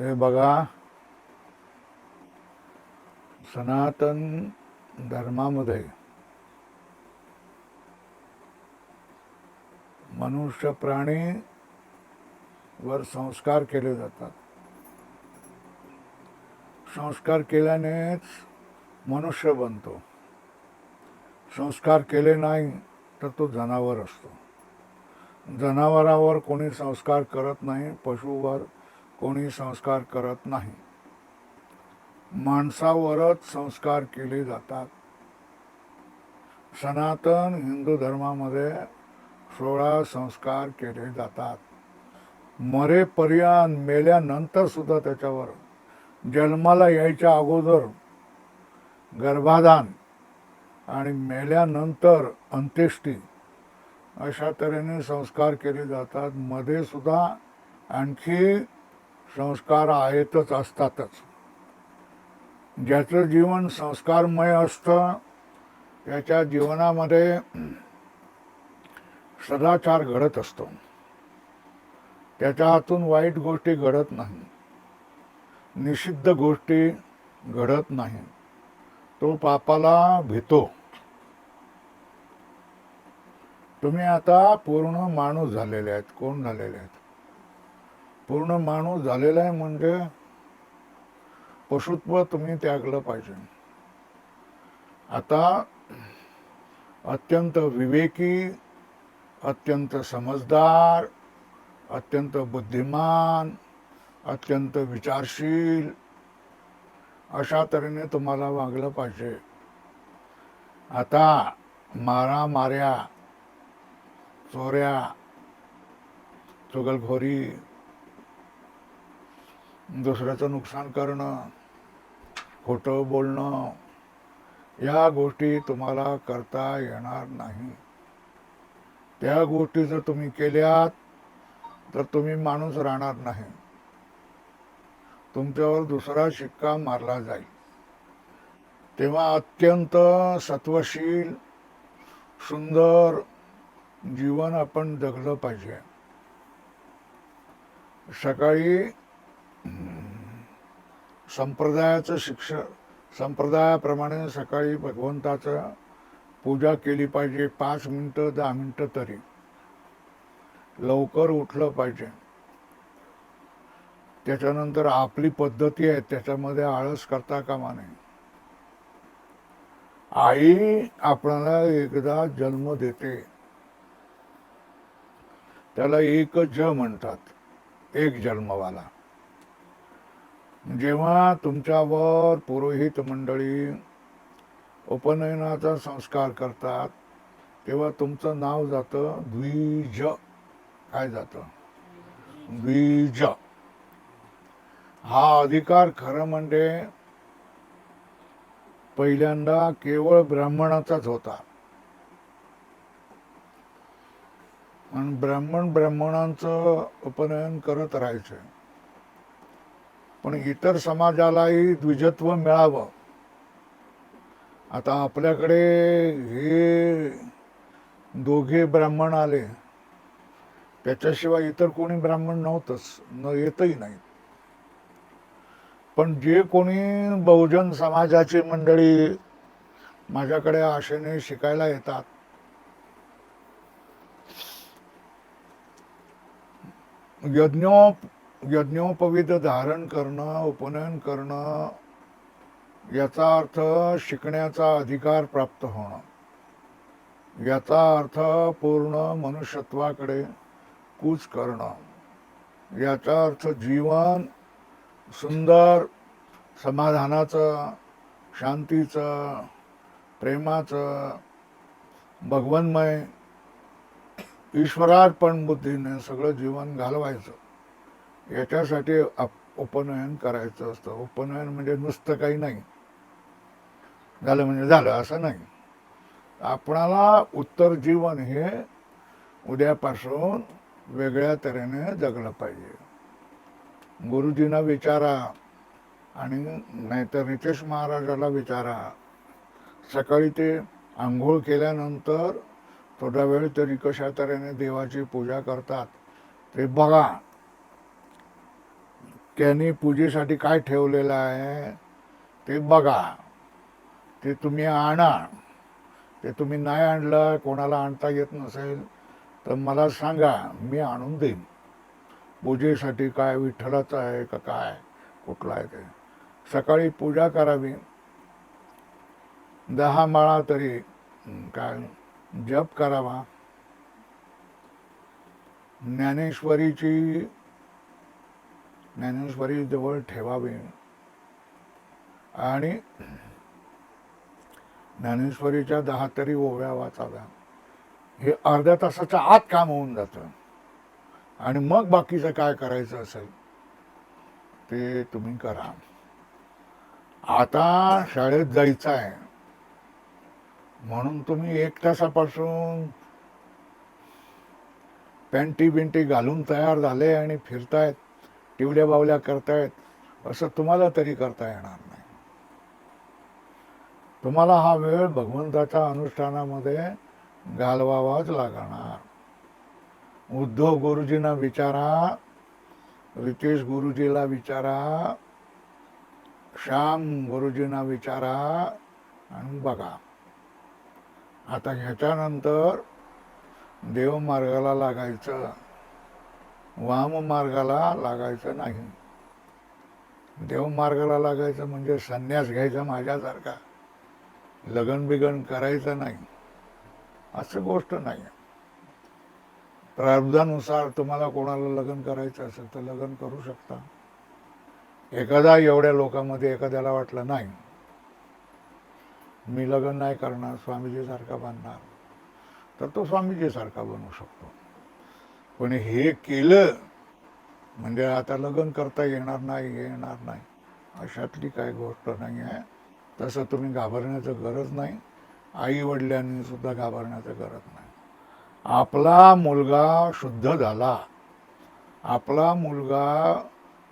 हे बघा. सनातन धर्मामध्ये मनुष्य प्राणी वर संस्कार केले जातात. संस्कार केल्यानेच मनुष्य बनतो. संस्कार केले नाही तर तो जनावर असतो. जनावरावर कोणी संस्कार करत नाही पशुवर कोणी संस्कार करत नाही. माणसावरच संस्कार केले जातात. सनातन हिंदू धर्मामध्ये सोळा संस्कार केले जातात. मरेपर्यंत मेल्यानंतर सुद्धा त्याच्यावर जन्माला यायच्या अगोदर गर्भाधान आणि मेल्यानंतर अंत्येष्टी अशा तऱ्हेने संस्कार केले जातात. मध्ये सुद्धा आणखी संस्कार आहेतच असतातच. ज्याचं जीवन संस्कारमय असतं त्याच्या जीवनामध्ये सदाचार घडत असतो. त्याच्या हातून वाईट गोष्टी घडत नाही. निषिद्ध गोष्टी घडत नाही. तो पापाला भीतो. तुम्ही आता पूर्ण माणूस झालेले आहेत. कोण झालेले आहेत? पूर्ण माणूस झालेला आहे म्हणजे पशुत्व तुम्ही त्यागलं पाहिजे. आता अत्यंत विवेकी अत्यंत समजदार अत्यंत बुद्धिमान अत्यंत विचारशील अशा तऱ्हेने तुम्हाला वागलं पाहिजे. आता मारा माऱ्या चोऱ्या चुगलखोरी दुसऱ्याचं नुकसान करणं खोटं बोलणं या गोष्टी तुम्हाला करता येणार नाही. त्या गोष्टी जर तुम्ही केल्यात तर तुम्ही माणूस राहणार नाही. तुमच्यावर दुसरा शिक्का मारला जाईल. तेव्हा अत्यंत सत्वशील सुंदर जीवन आपण जगलं पाहिजे. सकाळी संप्रदायाचं शिक्षण संप्रदायाप्रमाणे सकाळी भगवंताचं पूजा केली पाहिजे पाच मिनटं दहा मिनटं तरी. लवकर उठलं पाहिजे. त्याच्यानंतर आपली पद्धती आहे त्याच्यामध्ये आळस करता कामा नये. आई आपल्याला एकदा जन्म देते. त्याला एक ज म्हणतात एक जन्मवाला. जेव्हा तुमच्यावर पुरोहित मंडळी उपनयनाचा संस्कार करतात तेव्हा तुमचं नाव जातं द्विज. काय जातं? द्विज. हा अधिकार खरं म्हणजे पहिल्यांदा केवळ ब्राह्मणाचाच होता. आणि ब्राह्मण ब्राह्मणांचं उपनयन करत राहायचं. पण इतर समाजालाही द्विजत्व मिळावं. आता आपल्याकडे हे दोघे ब्राह्मण आले. त्याच्याशिवाय इतर कोणी ब्राह्मण नव्हतंच न येतही नाही. पण जे कोणी बहुजन समाजाची मंडळी माझ्याकडे आशेने शिकायला येतात. यज्ञोप यज्ञोपविध धारण करणं उपनयन करणं याचा अर्थ शिकण्याचा अधिकार प्राप्त होणं. याचा अर्थ पूर्ण मनुष्यत्वाकडे कूच करणं. याचा अर्थ जीवन सुंदर समाधानाचं शांतीचं प्रेमाचं भगवन्मय ईश्वरार्पण बुद्धीने सगळं जीवन घालवायचं. याच्यासाठी आप- उपनयन करायचं असतं. उपनयन म्हणजे नुसतं काही नाही. झालं म्हणजे झालं असं नाही. आपणाला उत्तर जीवन हे उद्यापासून वेगळ्या तऱ्हेने जगलं पाहिजे. गुरुजींना विचारा आणि नाहीतर नितेश महाराजाला विचारा. सकाळी ते आंघोळ केल्यानंतर थोडा वेळ तरी कशा तऱ्हेने देवाची पूजा करतात ते बघा. त्यांनी पूजेसाठी काय ठेवलेलं आहे? ते बघा. ते तुम्ही आणा. ते तुम्ही नाही आणलं कोणाला आणता येत नसेल तर मला सांगा मी आणून देईन. पूजेसाठी काय विठ्ठलाचं आहे का काय? कुठलं आहे ते? सकाळी पूजा करावी. दहा माळा तरी काय जप करावा. ज्ञानेश्वरीची ज्ञानेश्वरी जवळ ठेवावी. आणि ज्ञानेश्वरीच्या दहा तरी ओव्या वाचाव्या. हे अर्ध्या तासाच्या आत काम होऊन जातं. आणि मग बाकीचं काय करायचं असेल ते तुम्ही करा. आता शाळेत जायचं आहे म्हणून तुम्ही एक तासापासून पॅन्टी बिंटी घालून तयार झाले आणि फिरतायत. टिवल्या बावल्या करतायत असं तुम्हाला तरी करता येणार नाही. तुम्हाला हा वेळ भगवंताच्या अनुष्ठानामध्ये घालवावाच लागणार. उद्धव गुरुजींना विचारा रितेश गुरुजीला विचारा श्याम गुरुजींना विचारा आणि बघा. आता ह्याच्यानंतर देवमार्गाला लागायचं. वाममार्गाला लागायचं नाही. देवमार्गाला लागायचं म्हणजे संन्यास घ्यायचा माझ्यासारखा. लगन बिगन करायचं नाही. असं गोष्ट नाही. प्रारब्धानुसार तुम्हाला कोणाला लग्न करायचं असेल तर लग्न करू शकता. एखादा एवढ्या लोकांमध्ये एखाद्याला वाटलं नाही. मी लग्न नाही करणार स्वामीजीसारखा बांधणार तर तो स्वामीजीसारखा बनू शकतो. पण हे केलं म्हणजे आता लग्न करता येणार नाही येणार नाही. अशातली काही गोष्ट नाही आहे. तसं तुम्ही घाबरण्याचं गरज नाही. आई वडिलांनी सुद्धा घाबरण्याचं गरज नाही. आपला मुलगा शुद्ध झाला. आपला मुलगा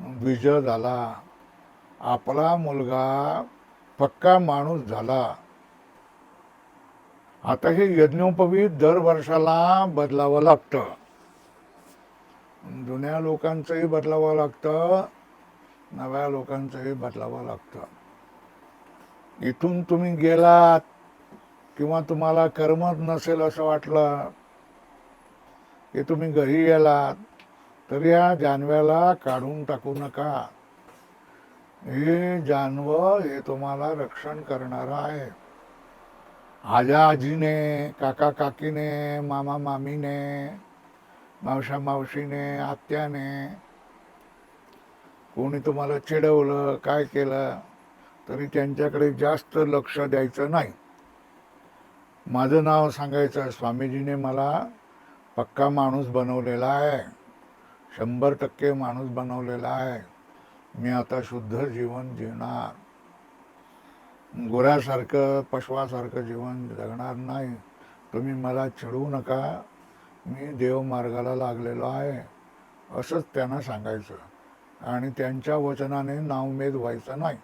द्विज झाला. आपला मुलगा पक्का माणूस झाला. आता हे यज्ञोपवीत दर वर्षाला बदलावं लागतं. जुन्या लोकांचंही बदलावं लागतं नव्या लोकांचंही बदलावं लागतं. इथून तुम्ही गेलात किंवा तुम्हाला करमत नसेल असं वाटलं की तुम्ही घरी गेलात तर या जानव्याला काढून टाकू नका. हे जानव हे तुम्हाला रक्षण करणार आहे. आजा आजीने काका काकीने मामा मामीने मावशा मावशीने आत्याने कोणी तुम्हाला चिडवलं काय केलं तरी त्यांच्याकडे जास्त लक्ष द्यायचं नाही. माझं नाव सांगायचं स्वामीजीने मला पक्का माणूस बनवलेला आहे. शंभर टक्के माणूस बनवलेला आहे. मी आता शुद्ध जीवन जिणार गुरासारखं पशवासारखं जीवन जगणार नाही. तुम्ही मला चिडवू नका. मी देवमार्गाला लागलेलो आहे असंच त्यांना सांगायचं. आणि त्यांच्या वचनाने नावमेद व्हायचं नाही.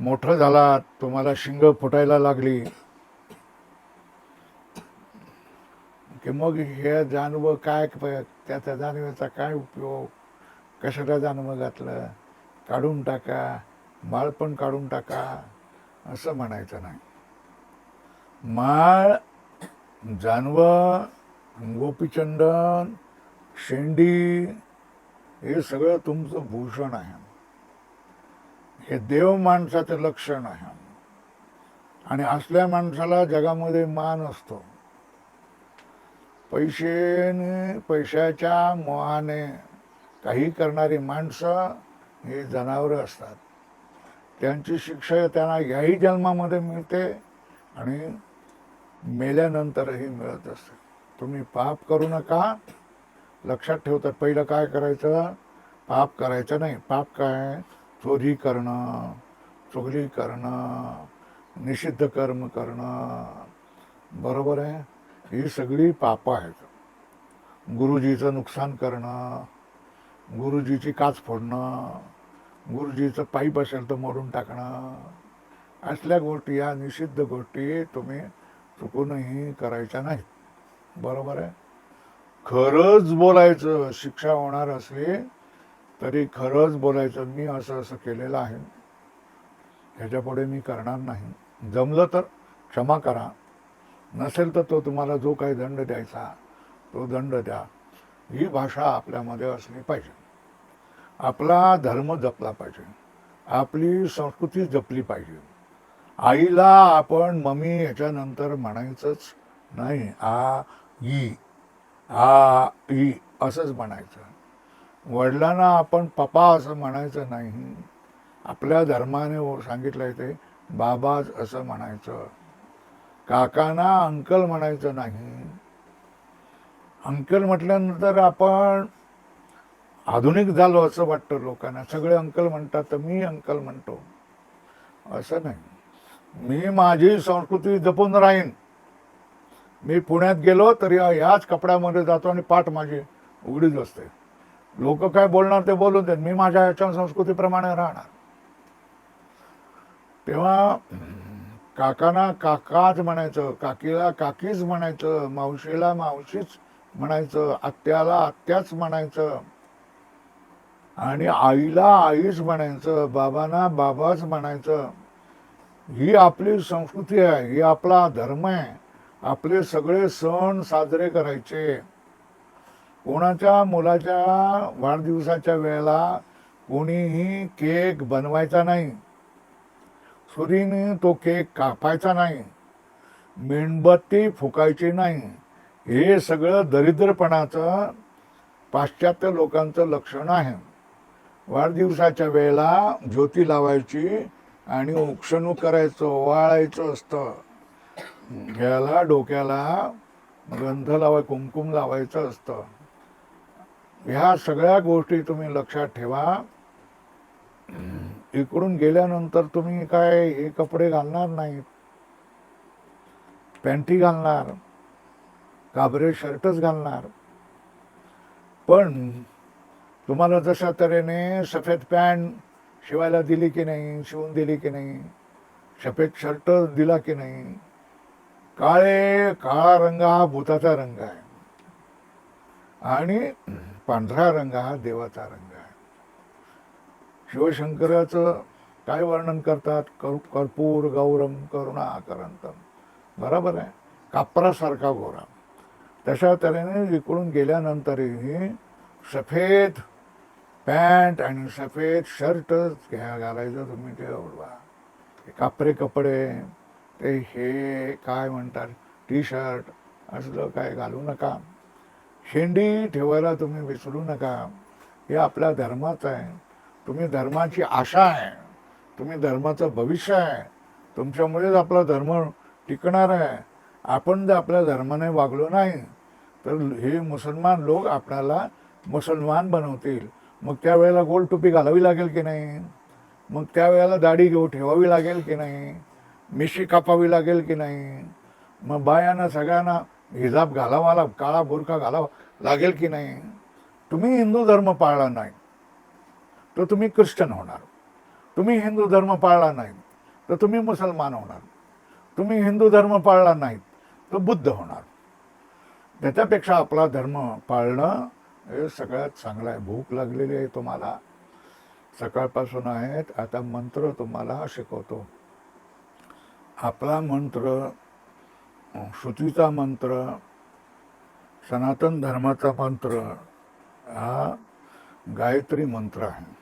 मोठं झाला तुम्हाला शिंग फुटायला लागली. की मग हे जानवं काय त्या त्या जानवेचा काय उपयोग? कशाला जानवं घातलं? काढून टाका माळ पण काढून टाका असं म्हणायचं नाही. माळ जानवं गोपीचंदन शेंडी हे सगळं तुमचं भूषण आहे. हे देव माणसाचं लक्षण आहे. आणि असल्या माणसाला जगामध्ये मान असतो. पैशाने पैशाच्या मोहाने काही करणारी माणसं हे जनावरं असतात. त्यांची शिक्षा त्यांना याही जन्मामध्ये मिळते आणि मेल्यानंतरही मिळत असते. तुम्ही पाप करू नका. लक्षात ठेवतात पहिलं काय करायचं? पाप करायचं नाही. पाप काय? चोरी करणं चुगली करणं निषिद्ध कर्म करणं. बरोबर आहे? ही सगळी पापं आहेत. गुरुजीचं नुकसान करणं गुरुजीची काच फोडणं गुरुजीचं पाईप असेल तर मोडून टाकणं. असल्या गोष्टी या निषिद्ध गोष्टी तुम्ही चुकूनही करायच्या नाहीत. बरोबर आहे? खरंच बोलायचं शिक्षा होणार असली तरी खरंच बोलायचं. मी असं असं केलेलं आहे. ह्याच्यापुढे मी करणार नाही. जमलं तर क्षमा करा. नसेल तर तो तुम्हाला जो काही दंड द्यायचा तो दंड द्या. ही भाषा आपल्यामध्ये असली पाहिजे. आपला धर्म जपला पाहिजे. आपली संस्कृती जपली पाहिजे. आईला आपण मम्मी ह्याच्यानंतर म्हणायचंच नाही. आ ई आ ई असंच म्हणायचं. वडिलांना आपण पप्पा असं म्हणायचं नाही. आपल्या धर्माने सांगितलं आहे ते बाबाज असं म्हणायचं. काकांना अंकल म्हणायचं नाही. अंकल म्हटल्यानंतर आपण आधुनिक झालो असं वाटतं लोकांना. सगळे अंकल म्हणतात तर मी अंकल म्हणतो. असं नाही. मी माझी संस्कृती जपून राहीन. मी पुण्यात गेलो तरी ह्याच कपड्यामध्ये जातो आणि पाठ माझी उघडीच असते. लोक काय बोलणार ते बोलून देत. मी माझ्या ह्याच्या संस्कृतीप्रमाणे राहणार. तेव्हा काकांना काकाच म्हणायचं काकीला काकीच म्हणायचं मावशीला मावशीच म्हणायचं आत्याला आत्याच म्हणायचं. आणि आईला आईच म्हणायचं बाबांना बाबाच म्हणायचं. ही आपली संस्कृती आहे ही आपला धर्म आहे. आपले सगळे सण साजरे करायचे. कोणाच्या मुलाच्या वाढदिवसाच्या वेळेला कोणीही केक बनवायचा नाही. सुरीने तो केक कापायचा नाही. मेणबत्ती फुकायची नाही. हे सगळं दरिद्रपणाचं पाश्चात्य लोकांचं लक्षण आहे. वाढदिवसाच्या वेळेला ज्योती लावायची आणि उक्षणूक करायचं ओवाळायचं असतं. घ्यायला डोक्याला गंध लावाय कुंकुम लावायचं असतं. ह्या सगळ्या गोष्टी तुम्ही लक्षात ठेवा. इकडून गेल्यानंतर तुम्ही काय हे कपडे घालणार नाहीत. पॅन्टी घालणार काबरे शर्टच घालणार. पण तुम्हाला जशा तऱ्हेने सफेद पॅन्ट शिवायला दिली की नाही शिवून दिली की नाही सफेद शर्ट दिला की नाही काळे काळा रंग हा भूताचा रंग आहे. आणि पांढरा रंग हा देवाचा रंग आहे. शिवशंकराचं काय वर्णन करतात? कर कर्पूर गौरम करुणा करंतम. बरोबर आहे. कापरासारखा गोरा. तशा तऱ्हेने इकडून गेल्यानंतरही सफेद पॅन्ट आणि सफेद शर्ट घ्या घालायचं तुम्ही ते आवडवा कापरे कपडे ते हे काय म्हणतात? टी शर्ट असलं काय घालू नका. शेंडी ठेवायला तुम्ही विसरू नका. हे आपल्या धर्माचं आहे. तुम्ही धर्माची आशा आहे. तुम्ही धर्माचं भविष्य आहे. तुमच्यामुळेच आपला धर्म टिकणार आहे. आपण जर आपल्या धर्माने वागलो नाही तर हे मुसलमान लोक आपल्याला मुसलमान बनवतील. मग त्यावेळेला गोल टोपी घालावी लागेल की नाही? मग त्यावेळेला दाढी घेऊ ठेवावी लागेल की नाही? मिशी कापावी लागेल की नाही? मग बायांना सगळ्यांना हिजाब घालावा लाग काळा बुरखा घालावा लागेल की नाही? तुम्ही हिंदू धर्म पाळला नाही तर तुम्ही ख्रिश्चन होणार. तुम्ही हिंदू धर्म पाळला नाही तर तुम्ही मुसलमान होणार. तुम्ही हिंदू धर्म पाळला नाही तर बुद्ध होणार. त्याच्यापेक्षा आपला धर्म पाळणं हे सगळ्यात चांगलं आहे. भूक लागलेली आहे तुम्हाला. सकाळपासून आहेत आता मंत्र तुम्हाला शिकवतो. आपला मंत्र श्रुतीचा मंत्र सनातन धर्माचा मंत्र हा गायत्री मंत्र आहे.